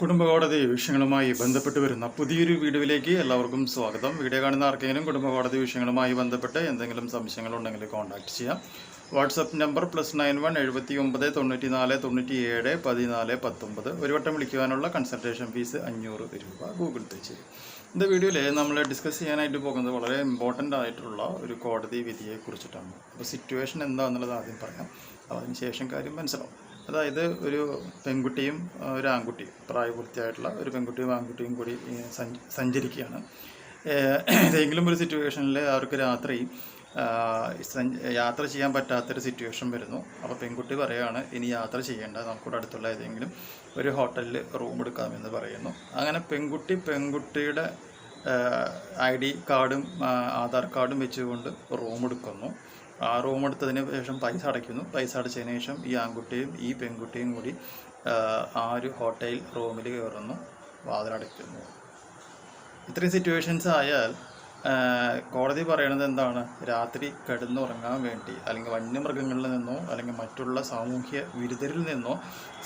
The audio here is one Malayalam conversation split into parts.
കുടുംബകോടതി വിഷയങ്ങളുമായി ബന്ധപ്പെട്ട് വരുന്ന പുതിയൊരു വീഡിയോയിലേക്ക് എല്ലാവർക്കും സ്വാഗതം വീഡിയോ കാണുന്ന ആർക്കെങ്കിലും കുടുംബകോടതി വിഷയങ്ങളുമായി ബന്ധപ്പെട്ട് എന്തെങ്കിലും സംശയങ്ങളുണ്ടെങ്കിൽ കോൺടാക്ട് ചെയ്യാം WhatsApp number plus nine one എഴുപത്തി ഒമ്പത് തൊണ്ണൂറ്റി നാല് തൊണ്ണൂറ്റി ഏഴ് പതിനാല് പത്തൊമ്പത് ഒരു വട്ടം വിളിക്കുവാനുള്ള കൺസൾട്ടേഷൻ ഫീസ് അഞ്ഞൂറ് രൂപ ഗൂഗിൾ പേ ചെയ്യും இந்த വീഡിയോയിൽ നമ്മൾ ഡിസ്കസ് ചെയ്യാനായിട്ട് പോകുന്നത് വളരെ ഇമ്പോർട്ടൻ്റ് ആയിട്ടുള്ള ഒരു കോടതി വിധിയെ കുറിച്ചിട്ടാണ് അപ്പോൾ സിറ്റുവേഷൻ എന്താണെന്നുള്ളത് ആദ്യം പറയാം അപ്പോൾ അതിന് ശേഷം കാര്യം മനസ്സിലാവും അതായത് ഒരു പെൺകുട്ടിയും ഒരു ആൺകുട്ടിയും പ്രായപൂർത്തിയായിട്ടുള്ള ഒരു പെൺകുട്ടിയും ആൺകുട്ടിയും കൂടി സഞ്ചരിക്കുകയാണ്. ഏതെങ്കിലും ഒരു സിറ്റുവേഷനിൽ അവർക്ക് രാത്രി യാത്ര ചെയ്യാൻ പറ്റാത്തൊരു സിറ്റുവേഷൻ വരുന്നു. അപ്പോൾ പെൺകുട്ടി പറയുകയാണ് ഇനി യാത്ര ചെയ്യേണ്ട നമുക്കിവിടെ അടുത്തുള്ള ഏതെങ്കിലും ഒരു ഹോട്ടലിൽ റൂം എടുക്കാമെന്ന് പറയുന്നു. അങ്ങനെ പെൺകുട്ടി പെൺകുട്ടിയുടെ ഐ ഡി കാർഡും ആധാർ കാർഡും വെച്ചുകൊണ്ട് റൂം എടുക്കുന്നു. ആ റൂം എടുത്തതിന് ശേഷം പൈസ അടയ്ക്കുന്നു. പൈസ അടച്ചതിന് ശേഷം ഈ ആൺകുട്ടിയും ഈ പെൺകുട്ടിയും കൂടി ആ, ഒരു ഹോട്ടലിൽ റൂമിൽ കയറുന്നു വാതിലടയ്ക്കുന്നു. ഇത്രയും സിറ്റുവേഷൻസ് ആയാൽ കോടതി പറയണത് എന്താണ്? രാത്രി കിടന്നുറങ്ങാൻ വേണ്ടി. അല്ലെങ്കിൽ വന്യമൃഗങ്ങളിൽ നിന്നോ അല്ലെങ്കിൽ മറ്റുള്ള സാമൂഹ്യ വിരുദ്ധരിൽ നിന്നോ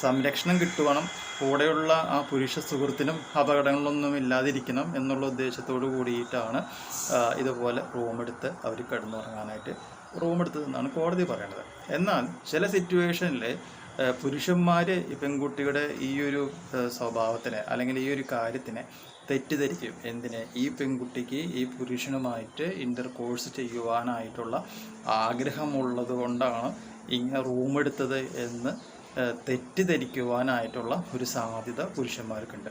സംരക്ഷണം കിട്ടുവണം. കൂടെയുള്ള ആ പുരുഷ സുഹൃത്തിനും അപകടങ്ങളൊന്നും ഇല്ലാതിരിക്കണം എന്നുള്ള ഉദ്ദേശത്തോടു കൂടിയിട്ടാണ് ഇതുപോലെ റൂമെടുത്ത് അവർ കിടന്നുറങ്ങാനായിട്ട് റൂമെടുത്തതെന്നാണ് കോടതി പറയണത്. എന്നാൽ ചില സിറ്റുവേഷനിൽ പുരുഷന്മാർ പെൺകുട്ടിയുടെ ഈ ഒരു സ്വഭാവത്തിനെ അല്ലെങ്കിൽ ഈ ഒരു കാര്യത്തിനെ തെറ്റിദ്ധരിക്കും. എന്തിനെ? ഈ പെൺകുട്ടിക്ക് ഈ പുരുഷനുമായിട്ട് ഇന്റർ കോഴ്സ് ചെയ്യുവാനായിട്ടുള്ള ആഗ്രഹമുള്ളത് കൊണ്ടാണ് ഇങ്ങനെ റൂമെടുത്തത് എന്ന് തെറ്റിദ്ധരിക്കുവാനായിട്ടുള്ള ഒരു സാധ്യത പുരുഷന്മാർക്കുണ്ട്.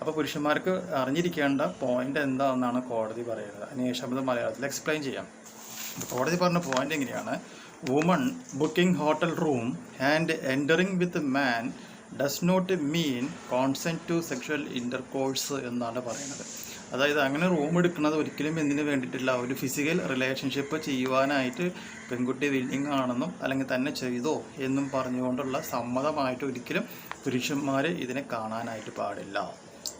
അപ്പോൾ പുരുഷന്മാർക്ക് അറിഞ്ഞിരിക്കേണ്ട പോയിന്റ് എന്താണെന്നാണ് കോടതി പറയുന്നത്. അതിനുശേഷം അത് മലയാളത്തിൽ എക്സ്പ്ലെയിൻ ചെയ്യാം. കോടതി പറഞ്ഞ പോയിന്റ് എങ്ങനെയാണ്? Woman booking hotel room and entering with man does not mean consent to sexual intercourse എന്നാണ് പറയുന്നത്. അതായത് അങ്ങനെ റൂം എടുക്കുന്നത് ഒരിക്കലും എന്തിനു വേണ്ടിയിട്ടില്ല. ഒരു ഫിസിക്കൽ റിലേഷൻഷിപ്പ് ചെയ്യുവാനായിട്ട് പെൺകുട്ടി വില്ലിങ് ആണെന്നും അല്ലെങ്കിൽ തന്നെ ചെയ്തോ എന്നും പറഞ്ഞുകൊണ്ടുള്ള സമ്മതമായിട്ട് ഒരിക്കലും പുരുഷന്മാർ ഇതിനെ കാണാനായിട്ട് പാടില്ല.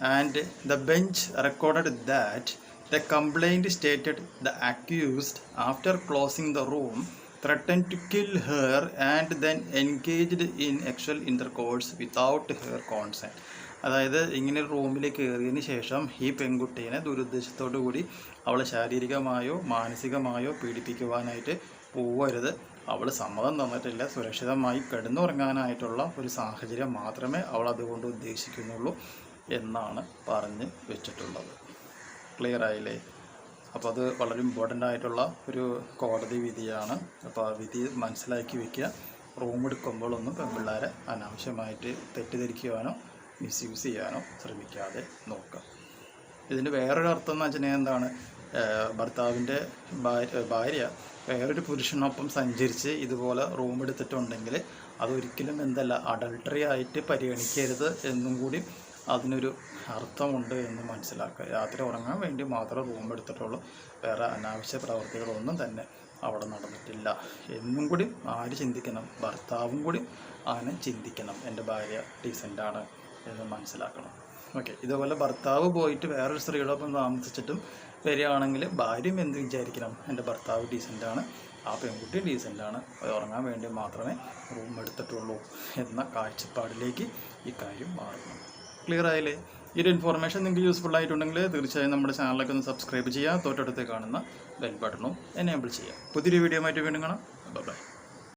And the bench recorded that The complaint stated the accused, after closing the room, threatened to kill her and then engaged in sexual intercourse without her consent അതായത് ഇങ്ങനെ റൂമിൽ കയറിയതിന് ശേഷം ഈ പെൺകുട്ടീനെ ദുരുദ്ദേശത്തോടു കൂടി അവളെ ശാരീരികമായോ മാനസികമായോ പീഡിപ്പിക്കുവാനായിട്ട് പോവരുത്. അവൾ സമ്മതം തന്നിട്ടില്ല. സുരക്ഷിതമായി കിടന്നുറങ്ങാനായിട്ടുള്ള ഒരു സാഹചര്യം മാത്രമേ അവൾ അതുകൊണ്ട് ഉദ്ദേശിക്കുന്നുള്ളൂ എന്നാണ് പറഞ്ഞ് വെച്ചിട്ടുള്ളത്. ക്ലിയർ ആയില്ലേ? അപ്പോൾ അത് വളരെ ഇമ്പോർട്ടന്റ് ആയിട്ടുള്ള ഒരു കോടതി വിധിയാണ്. അപ്പോൾ ആ വിധി മനസ്സിലാക്കി വെക്കുക. റൂം എടുക്കുമ്പോഴൊന്നും പെൺപിള്ളേരെ അനാവശ്യമായിട്ട് തെറ്റിദ്ധരിക്കുവാനോ മിസ്യൂസ് ചെയ്യാനോ ശ്രമിക്കാതെ നോക്കുക. ഇതിന്റെ വേറൊരു അർത്ഥം എന്ന് വെച്ചിട്ടുണ്ടെങ്കിൽ എന്താണ്? ഭർത്താവിന്റെ ഭാര്യ വേറൊരു പുരുഷനൊപ്പം സഞ്ചരിച്ച് ഇതുപോലെ റൂം എടുത്തിട്ടുണ്ടെങ്കിൽ അതൊരിക്കലും എന്തല്ല അഡൾട്ടറി ആയിട്ട് പരിഗണിക്കരുത് എന്നും കൂടി അതിനൊരു അർത്ഥമുണ്ട് എന്ന് മനസ്സിലാക്കുക. രാത്രി ഉറങ്ങാൻ വേണ്ടി മാത്രം റൂം എടുത്തിട്ടുള്ളൂ. വേറെ അനാവശ്യ പ്രവർത്തികളൊന്നും തന്നെ അവിടെ നടന്നിട്ടില്ല. എന്നും കൂടി ആര് ചിന്തിക്കണം? ഭർത്താവും കൂടി അങ്ങനെ ചിന്തിക്കണം. എന്റെ ഭാര്യ ഡീസന്റാണ് എന്ന് മനസ്സിലാക്കണം. ഓക്കെ ഇതുപോലെ ഭർത്താവ് പോയിട്ട് വേറൊരു സ്ത്രീയോടൊപ്പം താമസിച്ചിട്ടും വരികയാണെങ്കിൽ ഭാര്യയും എന്ത് വിചാരിക്കണം? എന്റെ ഭർത്താവ് ഡീസന്റാണ് ആ പെൺകുട്ടി ഡീസന്റാണ് ഉറങ്ങാൻ വേണ്ടി മാത്രമേ റൂം എടുത്തിട്ടുള്ളൂ എന്ന കാഴ്ചപ്പാടിലേക്ക് ഈ കാര്യം മാറുന്നു. ക്ലിയർ ആയില്ലേ ഈ ഒരു ഇൻഫോർമേഷൻ നിങ്ങൾക്ക് യൂസ്ഫുൾ ആയിട്ടുണ്ടെങ്കിൽ തീർച്ചയായും നമ്മുടെ ചാനലൊക്കെ ഒന്ന് സബ്സ്ക്രൈബ് ചെയ്യുക. തൊട്ടടുത്ത് കാണുന്ന ബെൽ ബട്ടണും എനേബിൾ ചെയ്യുക. പുതിയൊരു വീഡിയോ ആയിട്ട് വീണ്ടും കാണാം. ബൈ